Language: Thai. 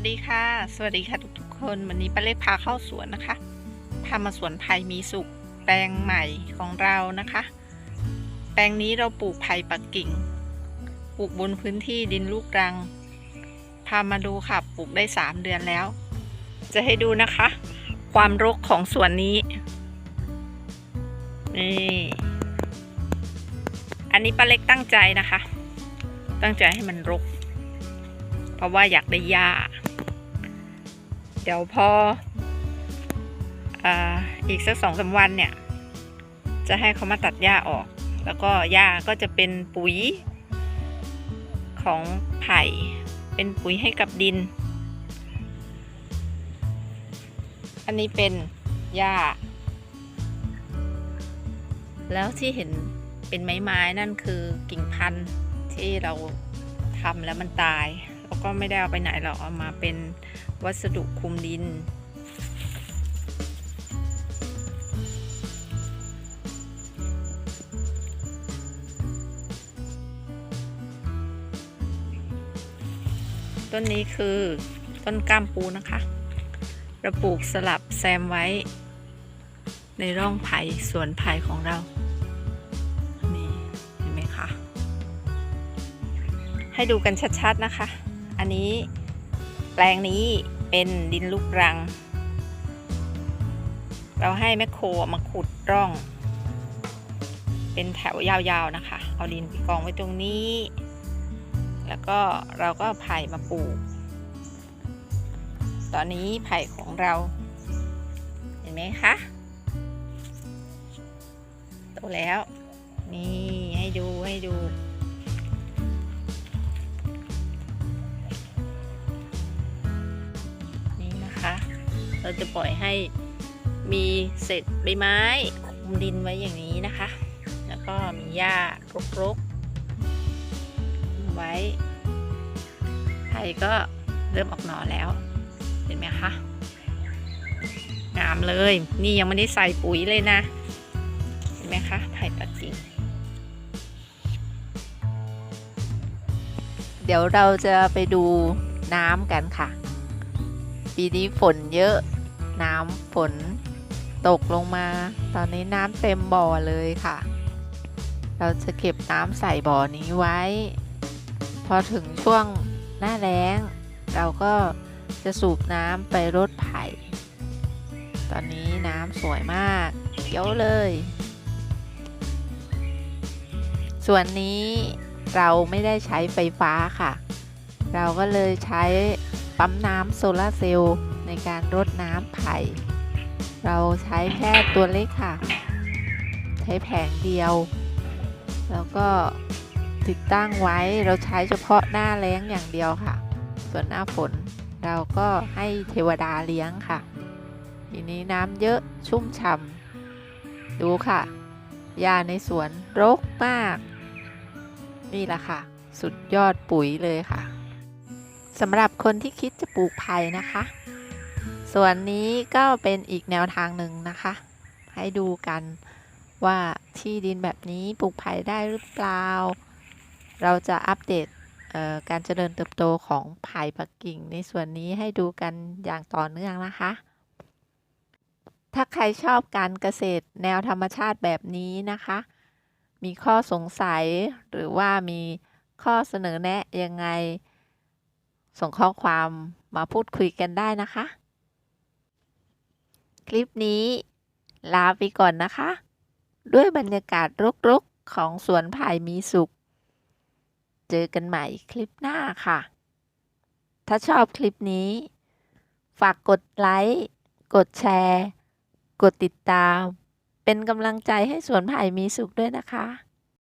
วัสดีค่ะ สวัสดีค่ะทุกๆ คนวันนี้ป้าเล็กพาเข้าสวนนะคะ พามาสวนไผ่มีสุกแปลงใหม่ของเรานะคะ แปลงนี้เราปลูกไผ่ปักกิ่ง ปลูกบนพื้นที่ดินลูกรัง พามาดูค่ะปลูกได้สามเดือนแล้ว จะให้ดูนะคะ ความรกของสวนนี้นี่อันนี้ป้าเล็กตั้งใจนะคะ ตั้งใจให้มันรกเพราะว่าอยากได้หญ้า เดี๋ยวพอออีกสักสองสาวันเนี่ย จะให้เขามาตัดหญ้าออก แล้วก็หญ้าก็จะเป็นปุ๋ยของไผ่ เป็นปุ๋ยให้กับดิน อันนี้เป็นหญ้า แล้วที่เห็นเป็นไม้ไม้นั่นคือกิ่งพันธุ์ที่เราทำแล้วมันตาย แล้วก็ไม่ได้เอาไปไหนหรอกเอามาเป็นวัสดุคุมดิน ต้นนี้คือต้นกล้ามปูนะคะเราปลูกสลับแซมไว้ในร่องไผ่สวนไผ่ของเรา นี่ เห็นไหมคะ ให้ดูกันชัด ๆ นะคะ อันนี้แปลงนี้เป็นดินลูกรัง เราให้แมคโครมาขุดร่อง เป็นแถวยาวๆนะคะ เอาดินไปกองไว้ตรงนี้ แล้วก็เราก็ไผ่มาปลูก ตอนนี้ไผ่ของเรา เห็นไหมคะโตแล้ว นี่ให้ดูให้ดู เราจะปล่อยให้มีเศษใบไม้คลุมดินไว้อย่างนี้นะคะ แล้วก็มีหญ้ารกๆไว้ไผ่ก็เริ่มออกหน่อแล้ว เห็นไหมคะงามเลย นี่ยังไม่ได้ใส่ปุ๋ยเลยนะ เห็นไหมคะไผ่ปักกิ่งเดี๋ยวเราจะไปดูน้ำกันค่ะ ปีนี้ฝนเยอะ น้ำฝนตกลงมา ตอนนี้น้ำเต็มบ่อเลยค่ะ เราจะเก็บน้ำใส่บ่อนี้ไว้ พอถึงช่วงหน้าแล้ง เราก็จะสูบน้ำไปรดไผ่ ตอนนี้น้ำสวยมากเขียวเลย ส่วนนี้เราไม่ได้ใช้ไฟฟ้าค่ะ เราก็เลยใช้ปั๊มน้ำโซลาร์เซลล์ ในการรดน้ำไผ่ เราใช้แค่ตัวเล็กค่ะ ใช้แผงเดียว แล้วก็ติดตั้งไว้เราใช้เฉพาะหน้าแล้งอย่างเดียวค่ะ ส่วนหน้าฝนเราก็ให้เทวดาเลี้ยงค่ะทีนี้น้ำเยอะชุ่มฉ่ำดูค่ะหญ้าในสวนรกมาก นี่แหละค่ะ สุดยอดปุ๋ยเลยค่ะสำหรับคนที่คิดจะปลูกไผ่นะคะ ส่วนนี้ก็เป็นอีกแนวทางหนึ่งนะคะ ให้ดูกันว่าที่ดินแบบนี้ปลูกไผ่ได้หรือเปล่า เราจะอัปเดตเการเจริญเติบโตของไผ่ปักกิ่งในส่วนนี้ให้ดูกันอย่างต่อเนื่องนะคะ ถ้าใครชอบการเกษตรแนวธรรมชาติแบบนี้นะคะ มีข้อสงสัยหรือว่ามีข้อเสนอแนะยังไง ส่งข้อความมาพูดคุยกันได้นะคะ คลิปนี้ ลาไปก่อนนะคะ ด้วยบรรยากาศรกๆของสวนไผ่มีสุข เจอกันใหม่คลิปหน้าค่ะ ถ้าชอบคลิปนี้ ฝากกดไลค์ กดแชร์ กดติดตาม เป็นกำลังใจให้สวนไผ่มีสุขด้วยนะคะ